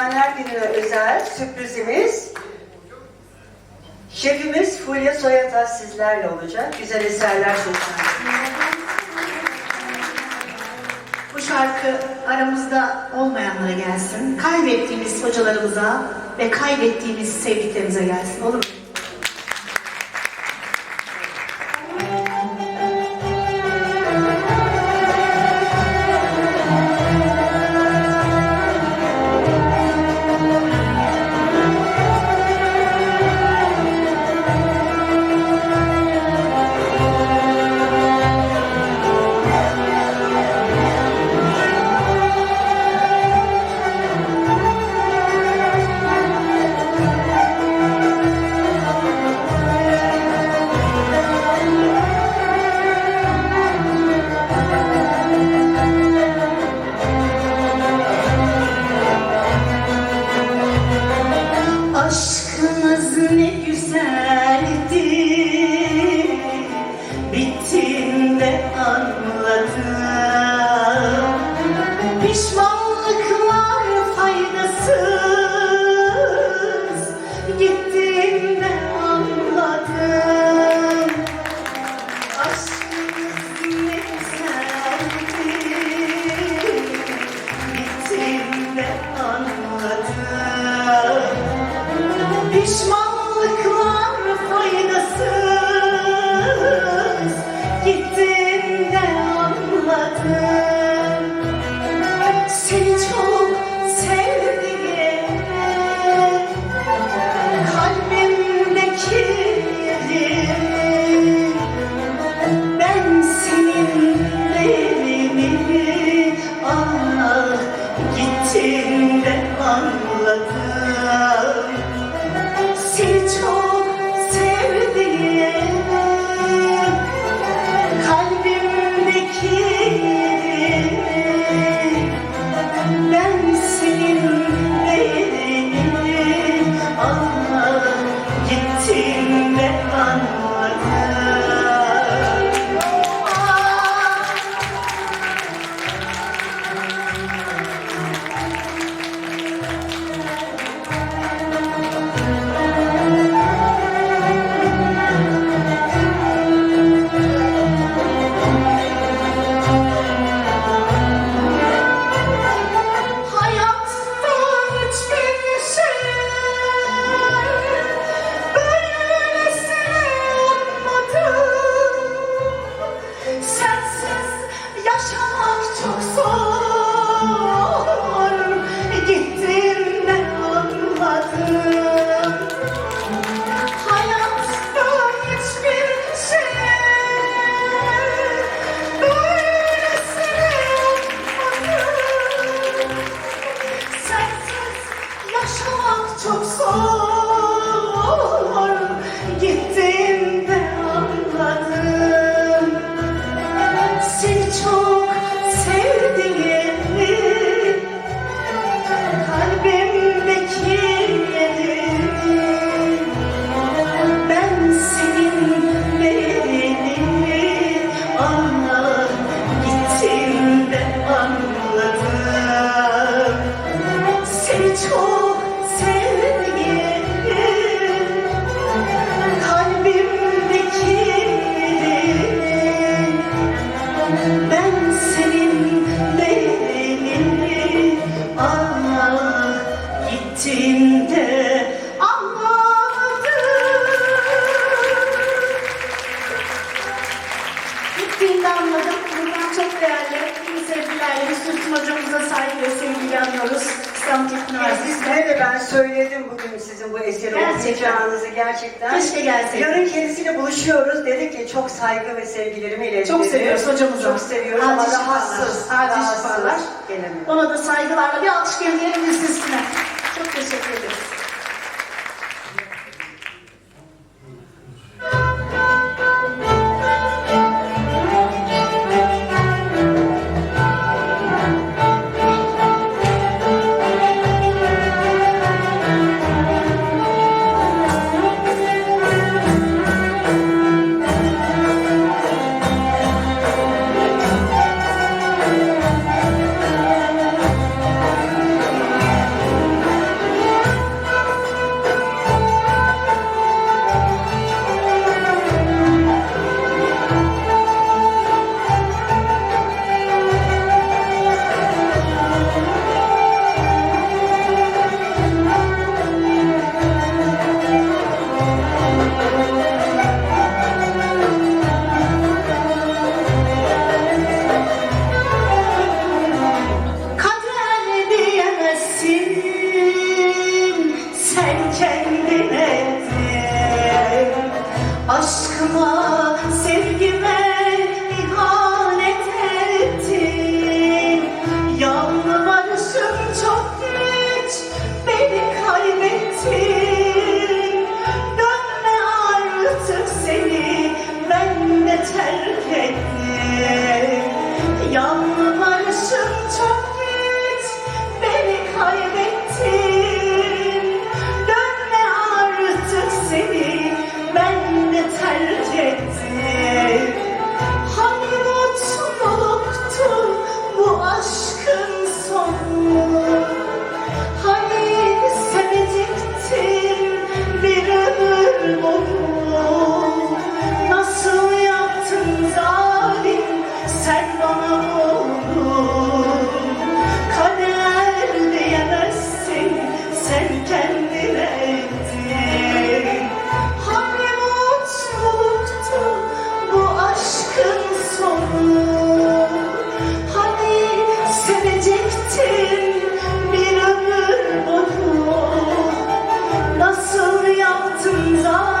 Öğretmenler Günü'ne özel sürprizimiz Şefimiz Fulya Soyata sizlerle olacak. Güzel eserler seslendirdi. Bu şarkı aramızda olmayanlara gelsin. Kaybettiğimiz hocalarımıza ve kaybettiğimiz sevdiklerimize gelsin. Olur mu? Ne güzeldi İstanbul Teknik Üniversitesi. Sizlere de ben söyledim bugün sizin bu eseri Gerçekten. okuyacağınızı gerçekten. Keşke gelseydin. Yarın kendisiyle buluşuyoruz. Dedi ki çok saygı ve sevgilerimi iletti. Çok seviyoruz hocamızı. Çok seviyoruz ama Acil rahatsız. şifalar. Acil rahatsız. şifalar. Gelemiyor. Ona da saygılarla bir alkış gönderelim biz 让 blossoms are